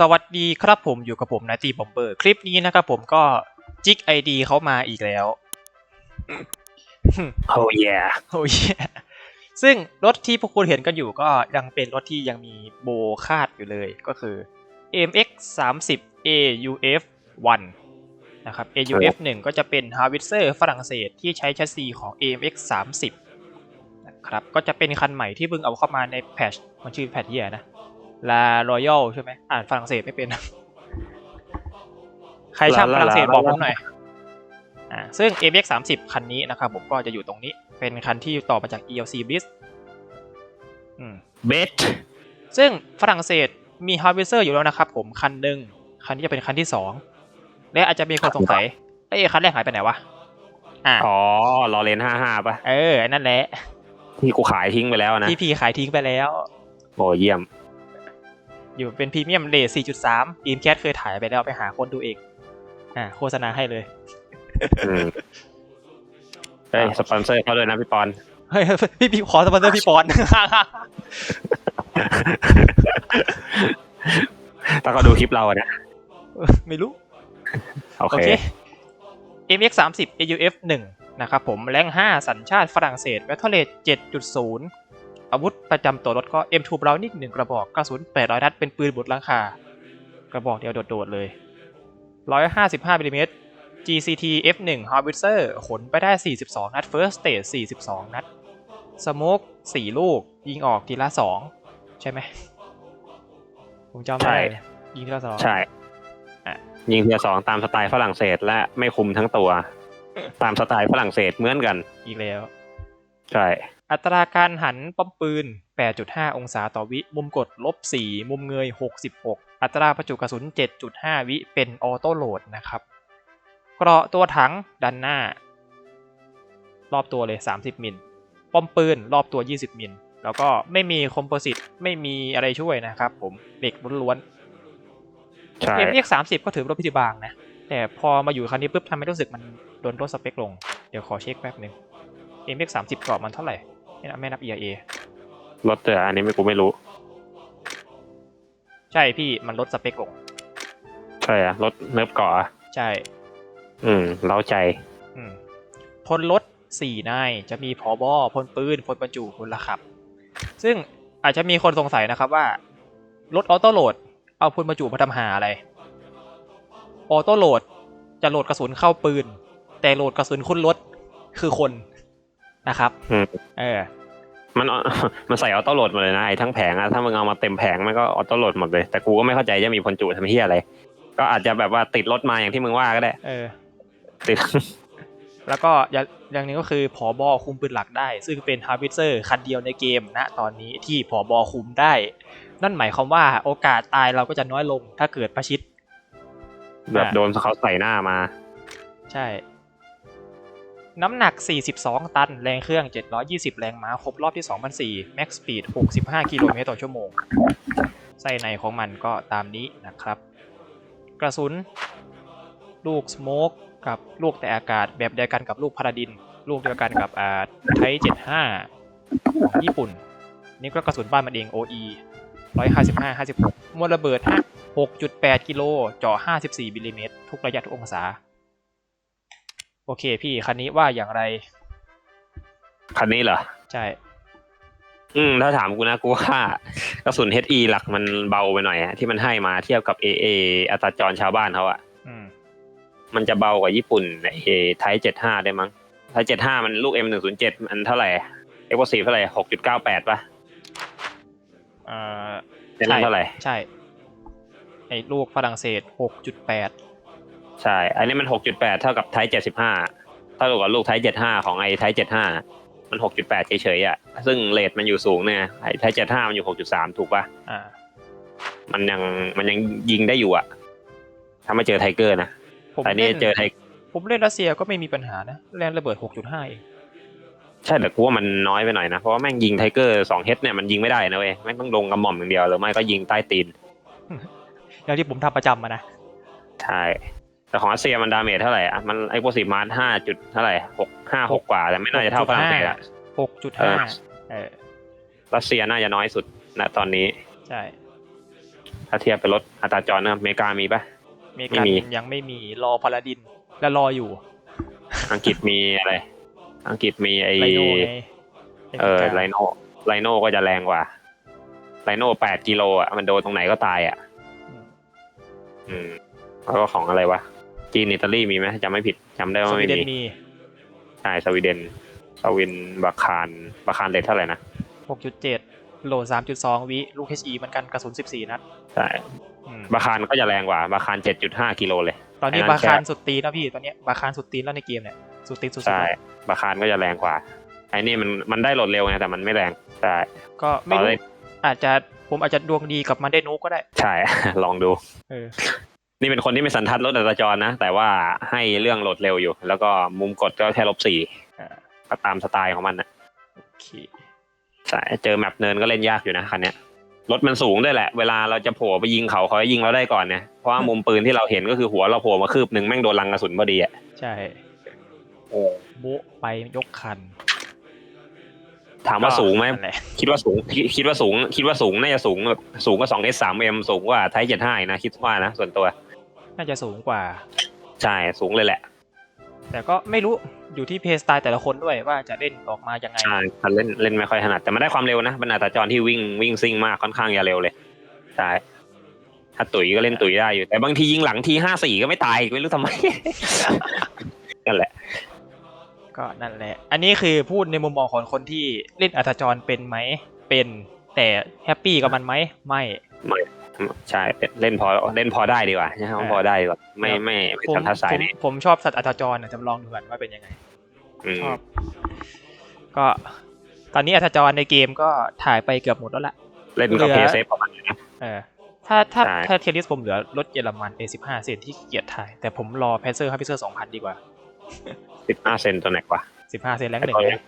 สวัสดีครับผมอยู่กับผมนายตีบอมเบอร์ คลิปนี้นะครับผมก็จิกไอดีเขามาอีกแล้วโอ้ยโอ้ยซึ่งรถที่พวกคุณเห็นกันอยู่ก็ยังเป็นรถที่ยังมีโบคาดอยู่เลยก็คือ AMX 30 AUF 1นะครับ AUF 1ก็จะเป็น Howitzer ฝรั่งเศสที่ใช้แชสซีของ AMX 30นะครับก็จะเป็นคันใหม่ที่เพิ่งเอาเข้ามาในแพทชมันชื่อแพทเหียนะ La Royal ใช่ไหมอ่านฝรั่งเศสไม่เป็น ใครชอบฝรั่งเศสบอกผมหน่อยอ่าซึ่ง AMX 30คันนี้นะครับผมก็จะอยู่ตรงนี้เป็นคันที่ต่อมาจาก ELC Bliss เบสซึ่งฝรั่งเศสมีฮาร์ v เซอร์อยู่แล้วนะครับผมคันหนึ่งคันนี้จะเป็นคันที่สองและอาจจะมีคนสงสัยเอ้คันแรกหายไปไหนวะอ่าอ๋อลอเรนห้าห้าป่ะเออนนั่นแหละที่กูขายทิ้งไปแล้วนะที่พีขายทิ้งไปแล้วโอ้เยี่ยม อยู่เป็นพรีเมียมเลท4.3ดีมแคทเคยถ่ายไปแล้วไปหาคนดูเองอ่าโฆษณาให้เลยอืมเฮ้ยสปอนเซอร์เขาด้วยนะพี่ปอนเฮ้ยพี่พี่ขอสปอนเซอร์พี่ปอนถ้าเขาดูคลิปเราอะนะ ไม่รู้ โอโอเคเค MX 30 AUF 1นะครับผม แรง5 สัญชาติฝรั่งเศส Battle Rate 7.0 อาวุธประจำตัวรถก็ M2 Browning 1กระบอกกระสุน800นัดเป็นปืนบดหลังคา กระบอกเดียวโดดๆเลย 155มิลลิเมตร GCT F1 Howitzer ขนไปได้ 42 นัด First Stage 42 นัด Smoke 4ลูก ยิงออกทีละ 2 ใช่ไหม ผมจำได้เลยยิงทีละสองใช่อะยิงเทียร์สองตามสไตล์ฝรั่งเศสและไม่คุมทั้งตัว ตามสไตล์ฝรั่งเศสเหมือนกัน อีกแล้ว ใช่ อัตราการหันป้อมปืน 8.5 องศาต่อวิ มุมกดลบ 4 มุมเงย 66 อัตราประจุกระสุน 7.5 วิเป็นออโต้โหลดนะครับ เกราะตัวถังด้านหน้า รอบตัวเลย 30 มิล ป้อมปืนรอบตัว 20 มิล แล้วก็ไม่มีคอมโพสิตไม่มีอะไรช่วยนะครับผมเหล็กล้วนใช่ๆ MX 30ก็ถือเป็นรถพิธีบางนะ แต่พอมาอยู่คันนี้ปุ๊บทำให้รู้สึกมันโดนลดสเปคลง เดี๋ยวขอเช็คแป๊บหนึง MX 30กรอบมันเท่าไหร่ ไม่นับไม่นับ EIA รถแต่อันนี้ไม่กูไม่รู้ ใช่พี่มันลดสเปคลงใช่อะรถเนิร์ฟเกาะอะใช่ อืม เล้าใจ อืมพลรถสี่นายจะมีผอบอพลปืนพลบรรจุพลขับ ซึ่งอาจจะมีคนสงสัยนะครับว่ารถออโต้โหลด เอาพลบรรจุมาทำหาอะไร ออโต้โหลดจะโหลดกระสุนเข้าปืน แต่โหลดกระสุนขึ้นรถคือคน นะครับอืมเออมันมันใส่ออโต้โหลดหมดเลยนะไอ้ทั้งแผงอะถ้ามึงเอามาเต็มแผงมันก็ออโต้โหลดหมดเลยแต่กูก็ไม่เข้าใจจะมีพลจุทำเฮียอะไร ก็อาจจะแบบว่าติดรถมาอย่างที่มึงว่าก็ได้เออติด แล้วก็อย่างอย่างหนึงก็คือผอบอคุมปืนหลักได้ ซึ่งเป็นฮาร์ v เซอร์คันเดียวในเกมนะตอนนี้ที่ผอบอคุมได้ นั่นหมายความว่าโอกาสตายเราก็จะน้อยลงถ้าเกิดประชิดแบบโดนเขาใส่หน้ามา ใช่ น้ำหนัก 42 ตัน แรงเครื่อง 720 แรงม้า ครบรอบที่ 2004 Max Speed 65 กิโลเมตรต่อชั่วโมง ไส้ในของมันก็ตามนี้นะครับ กระสุน ลูกสโมกกับลูกแต่อากาศแบบเดียวกันกับลูกพาราดิน ลูกเดียวกันกับอ่าไท75 ของญี่ปุ่น นี่ก็กระสุนบ้านมันเอง OE 155 56 มวลระเบิด 6.8 กิโลเจาะ54มิลลิเมตรทุกระยะทุกองศา โอเคพี่คันนี้ว่าอย่างไร คันนี้เหรอ ใช่ อืมถ้าถามกูนะกูว่ากระสุน HE หลักมันเบาไปหน่อยอะที่มันให้มาเทียบกับ AA อัตราจรชาวบ้านเขาอะอืม มันจะเบากว่าญี่ปุ่นไอ้ไทย75ได้มั้งไทย75มันลูก M107 มันเท่าไหร่ e x p l o s i v e เท่าไหร่6.98ป่ะเอ่อในนั้นเท่าไหร่ ใช่ ไอ้ลูกฝรั่งเศส6.8 ใช่ อันนี้มัน 6.8 เท่ากับไทย75เท่ากับลูกไทย75 ของไอ้ไทย75 มัน 6.8 เฉยๆอะ ซึ่งเรทมันอยู่สูงเนี่ยไอ้ไทย75 มันอยู่ 6.3 ถูกป่ะ อ่า มันยังมันยังยิงได้อยู่อะ ถ้าไม่เจอไทเกอร์นะผมแต่นี่เล่นเจอไทผมเล่นรัสเซียก็ไม่มีปัญหานะ แรงระเบิด 6.5 เอง ใช่แต่กูว่ามันน้อยไปหน่อยนะ เพราะว่าแม่งยิงไทเกอร์สองเฮดเนี่ยมันยิงไม่ได้นะเว้ย แม่งต้องลงกระหม่อมอย่างเดียวหรือไม่ก็ยิงใต้ตีนอย่างที่ผมทำประจำมานะ ใช่ แต่ของรัสเซียมันดาเมจเท่าไหร่อะมันไอ้พวกสิมาร์ห้าจุดเท่าไหร่หกห้าหกกว่า แต่ไม่น่าจะเท่าฝรั่งเศสอะเออ6.5เออรัสเซียน่าจะน้อยสุดนะตอนนี้ ใช่ ถ้าเทียบเป็นรถอัตราจรนะอเมริกามีปะอเมริกันไม่มียังไม่มีรอพาราดินและรออยู่ อังกฤษมีอะไร อังกฤษมีไอไลโน่ไงเออมริกาไลโนไลโนก็จะแรงกว่าไลโนแปดกิโลอะมันโดนตรงไหนก็ตายอะ อืมอืมแล้วก็ของอะไรวะ จีนอิตาลีมีไหมจำไม่ผิดจำได้สว่าวีไม่เดนมีมีใช่สวีเดนสวินบาคารบาคารเลทเท่าไหร่นะ6.7 โหลด 3.2 วิ ลูก HE เหมือนกันกระสุน 14 นัดใช่อืมบาคารก็จะแรงกว่าบาคารเจ็ดจุดห้ากิโลเลย ตอนนี้ไอ้นั่นบาคารแค่ สุดตีนแล้วพี่ ตอนเนี้ยบาคารสุดตีนแล้วในเกมเนี่ย สุดตีนสุดๆใช่แล้วบาคารก็จะแรงกว่าไอ้นี่มันมันได้โหลดเร็วไงแต่มันไม่แรงใช่ก็ไม่ตอนรู้แรกอาจจะผมอาจจะดวงดีกับมันได้นุกก็ได้ ใช่ ลองดู เออ นี่เป็นคนที่ไม่สันทัดรถอัตราจรนะ แต่ว่าให้เรื่องโหลดเร็วอยู่ แล้วก็มุมกดก็แค่ลบสี่อ่าก็ตามสไตล์ของมันนะโอเคใช่เจอแมปเนินก็เล่นยากอยู่นะคันเนี้ยรถมันสูงด้วยแหละ เวลาเราจะโผล่ไปยิงเขาเขาจะยิงเราได้ก่อนเนี่ยเพราะว่ามุมปืนที่เราเห็นก็คือหัวเราโผล่มาคืบหนึ่งแม่งโดนรังกระสุนพอดีอะใช่โอ้โบ๊ะไปยกคัน ถามว่าสูงไหมนั่นแหละคิดว่าสูงคิดคิดว่าสูง คิดว่าสูงน่าจะสูงแบบสูงกว่าสองเอสสามเอ็มสูงกว่าไทเจ็ดห้านะคิดว่านะส่วนตัว น่าจะสูงกว่า ใช่สูงเลยแหละ แต่ก็ไม่รู้อยู่ที่เพย์สไตล์แต่ละคนด้วยว่าจะเล่นออกมายังไงใช่คันเล่นเล่นไม่ค่อยถนัดแต่มันได้ความเร็วนะบรรดาตาจรที่วิ่งวิ่งซิ่งมากค่อนข้างจะเร็วเลยใช่ถ้าตุ๋ยก็เล่นตุ๋ยได้อยู่แต่บางทียิงหลังทีห้าสี่ก็ไม่ตายอีกไม่รู้ทำไมนั่นแหละ ก็นั่นแหละ อันนี้คือพูดในมุมมองของคนที่เล่นอัตจรเป็นไหมเป็นแต่แฮปปี้กับมันไหมไม่ ใช่เล่นพอเล่นพอได้ดีกว่าใช่ไหมเออพอได้ดีกว่าไม่ไม่ไม่ผมสันทัดสายผมนี่ผมชอบสัตว์อัตจรนะจะลองดูกันว่าเป็นยังไงอืมชอบก็ตอนนี้อัตจรในเกมก็ถ่ายไปเกือบหมดแล้วล่ะ เล่นก็เหลือเพย์เซฟประมาณนี้นะเออถ้าถ้าใช่ถ้าเทียริสผมเหลือรถเยอรมัน A15 เซนที่เกียรถ่าย แต่ผมรอแพซเซอร์ฮับพิเซอร์2,000ดีกว่าสิบห้าเซนตัวไหนกว่า15เซนแรงหนึ่งไอ้ตัวเลย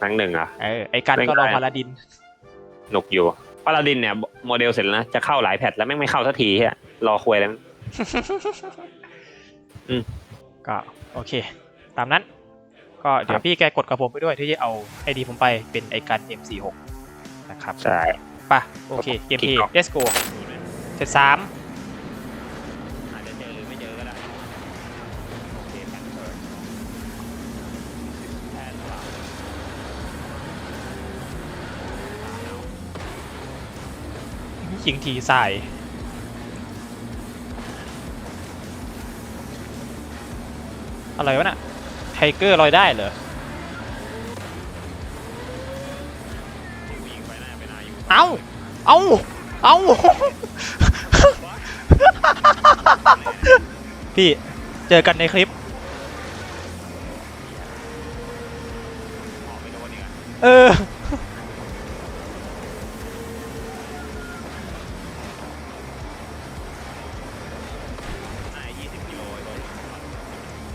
ครั้งหนึ่งอะเออไอกันก็รอไม่ได้พาราดินหนุกอยู่ พาราดินเนี่ยโมเดลเสร็จแล้วนะจะเข้าหลายแพทแล้วแม่งไม่เข้าสักทีฮะรอคุยแล้วอืมก็โอเค ตามนั้น ก็เดี๋ยวพี่แกกดกับผมไปด้วยที่จะเอาไอดีผมไปเป็นไอกัน M46 นะครับใช่ป่ะโอเคเกมคิพีกออฟ let's go เซตสาม ยิงทีใสายอะไรวะน่ะไทเกอร์ลอยได้เหรอยิงไปหน้าไปหน้าอยู่เอาเอาเอาพี่ เจอกันในคลิป เออ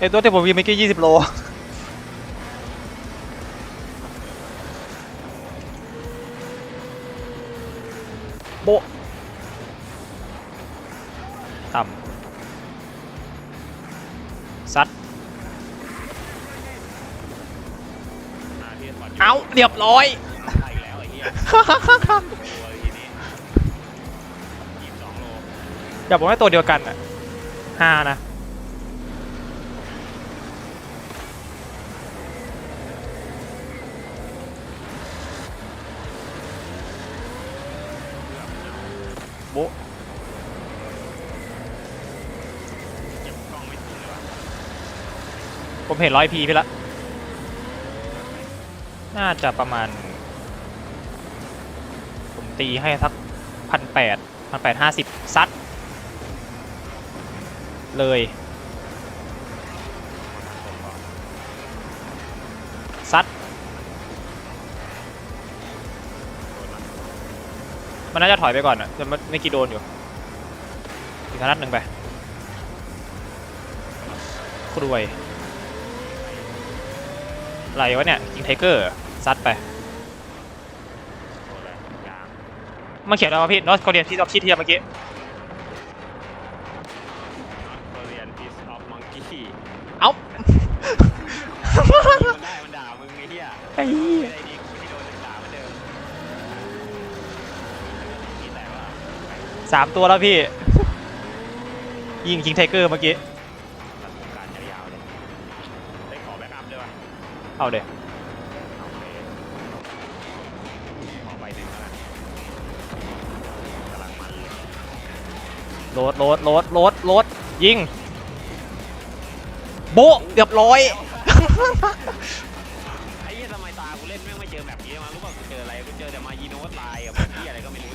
ไอตัวที่ผมยิงเมื่อกี้ยี่สิบโลโบะต่ำซัดหน้าที่สปอร์ตยู่เอาเรียบร้อยได้อีกแล้วไอ้เหี้ยตัวทีนี้ยี่สิบสองโลอย่าบอกว่าตัวเดียวกันอะห้านะ เห็นร้อยพีพี่ละ น่าจะประมาณ ผมตีให้สักพันแปดพันแปดห้าสิบซัด เลยซัด มันน่าจะถอยไปก่อนอะแต่มันไม่กี่โดนอยู่ อีกนัดหนึ่งไปครวย อะไรวะเนี่ยยิงไทเกอร์ซัดไปตัวอะไรยางมาเขียนเอามาพี่นอสเขาเรียนที่เราคิดเทียเมื่อกี้เอ้ามันด่ามึงไอ้เหี้ยไอ้เหี้ยสามตัวแล้วพี่ ยิงคิงไทเกอร์เมื่อกี้ เอาเดี๋ยวโอเคขอใบหนึ่งแล้วกันกำลังมันเลยโหลดโหลดโหลดโหลดโหลดยิง โบะเรียบร้อย ไอ้เหี้ยทำไมตากูเล่นแม่งไม่เจอแบบนี้มารู้ป่ะกูเจออะไรกูเจอแต่มายีโนสไลน์กับที่อะไรก็ไม่รู้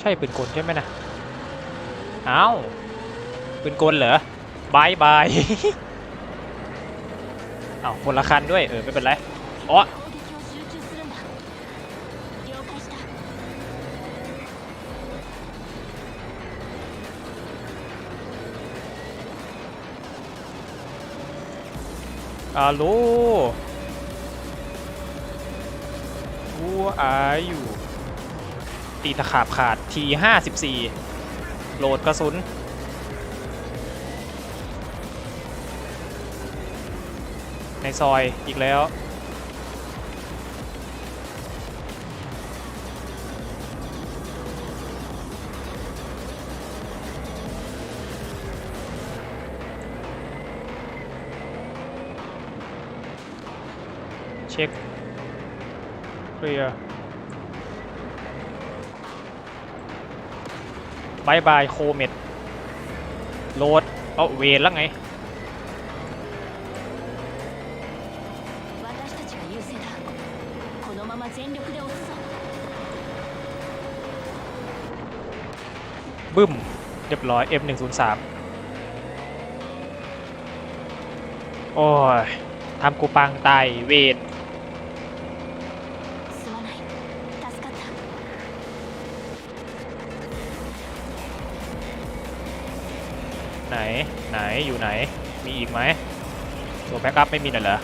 ใช่ปืนกลใช่ไหมนะเอ้าปืนกลเหรอบายบายเอาคนละคันด้วยเออไม่เป็นไรอ๋อฮัลโหล Who are you ตีตะขาบขาดทีห้าสิบสี่โหลดกระสุน ในซอยอีกแล้วเช็คเคลียร์ บายบายโคเมดโหลดเอาเวนแล้วไงบึ้ม เรียบร้อย M103 โอ้ยทำกูปังตายเวท นไหนอยู่ไหน มีอีกไหมตัวแบ็กอัพไม่มีน่ะเหรอ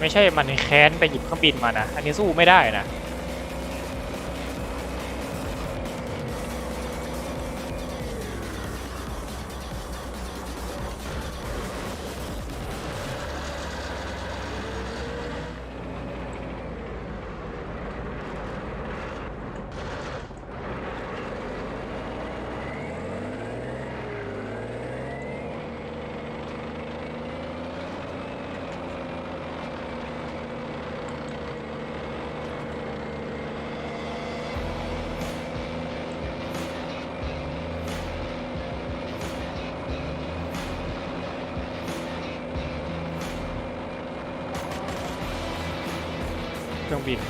ไม่ใช่มันแค้นไปหยิบเครื่องบินมานะ อันนี้สู้ไม่ได้นะ รื่องบิน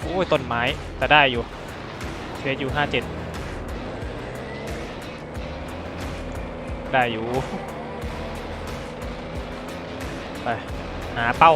โอ้ยต้นไม้แต่ได้อยู่เทรดอยู่ห้าเจ็ดได้อยู่ ไป หาเป้า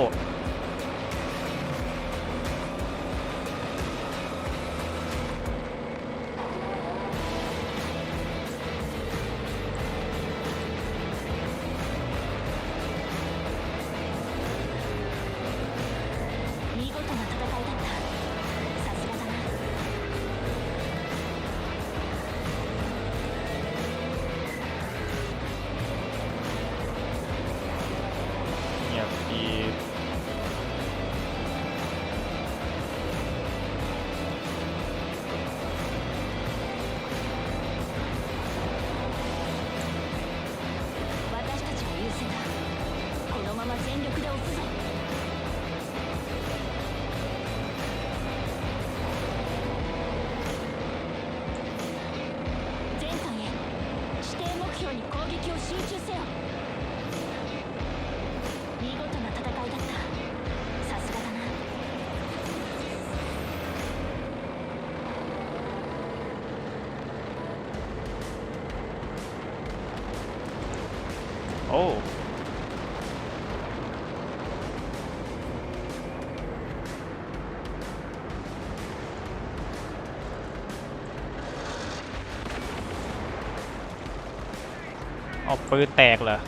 ปืนแตกเหรอ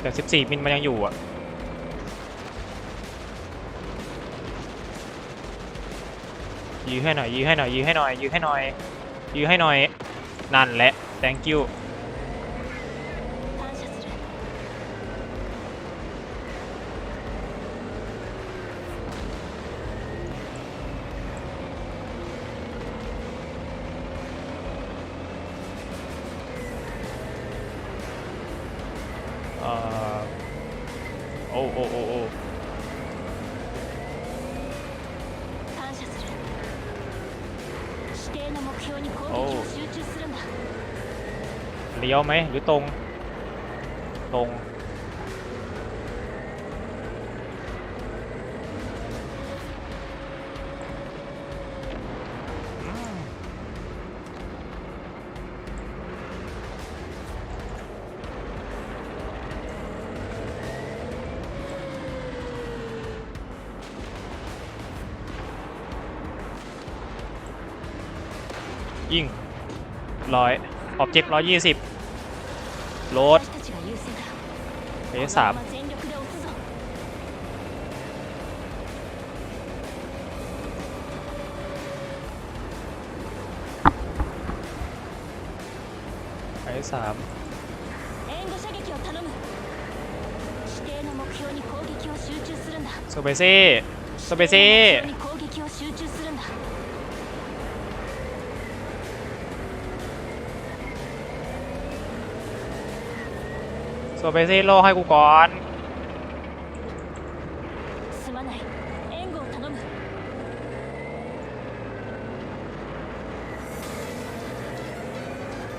แต่14มิลมันยังอยู่อะยื้อให้หน่อยยื้อให้หน่อยยื้อให้หน่อยยื้อให้หน่อยยื้อให้หน่อยนั่นแหละ thank you เลี้ยวไหมหรือตรง ตรง ยิงร้อยออบเจกต์ร้อยยี่สิบ รถเอสามไอสามสซเบซี่สซเบซี่ ดไปสิโลให้กูก่อน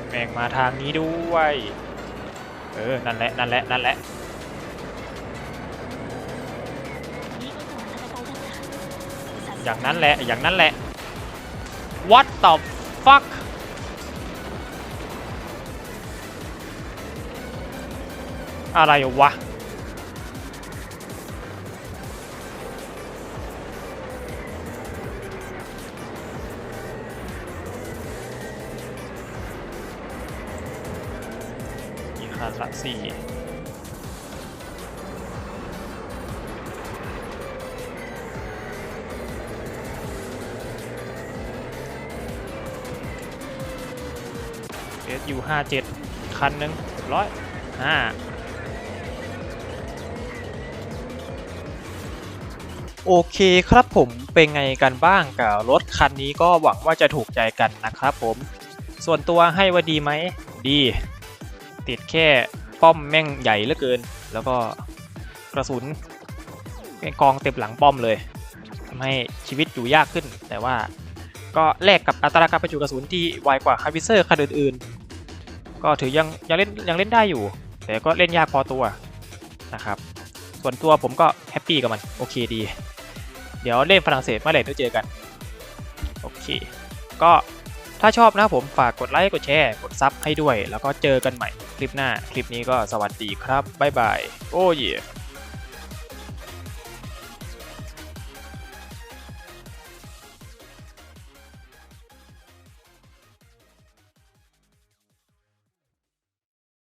แม่งมาทางนี้ด้วย เออ นั่นแหละ นั่นแหละ นั่นแหละ อย่างนั้นแหละ อย่างนั้นแหละ What the fuck อะไรวะอีกคันละสี่เอสยูห้าเจ็ดคันหนึ่งร้อยห้า โอเคครับผมเป็นไงกันบ้างกับรถคันนี้ก็หวังว่าจะถูกใจกันนะครับผม ส่วนตัวให้ว่าดีไหม ดี ติดแค่ป้อมแม่งใหญ่เหลือเกิน แล้วก็กระสุนแม่งกองเต็มหลังป้อมเลยทำให้ชีวิตอยู่ยากขึ้น แต่ว่าก็แลกกับอัตราการประจุกระสุนที่ไวกว่าคาร์บิเซอร์คันอื่นๆ ก็ถือยังยังเล่นยังเล่นได้อยู่ แต่ก็เล่นยากพอตัวนะครับ ส่วนตัวผมก็แฮปปี้กับมัน โอเคดี เดี๋ยวเล่นฝรั่งเศสเมื่อไหร่ได้เจอกัน โอเค ก็ถ้าชอบนะผมฝากกดไลค์กดแชร์กดซับให้ด้วย แล้วก็เจอกันใหม่คลิปหน้า คลิปนี้ก็สวัสดีครับ บ๊ายบาย โอ้ย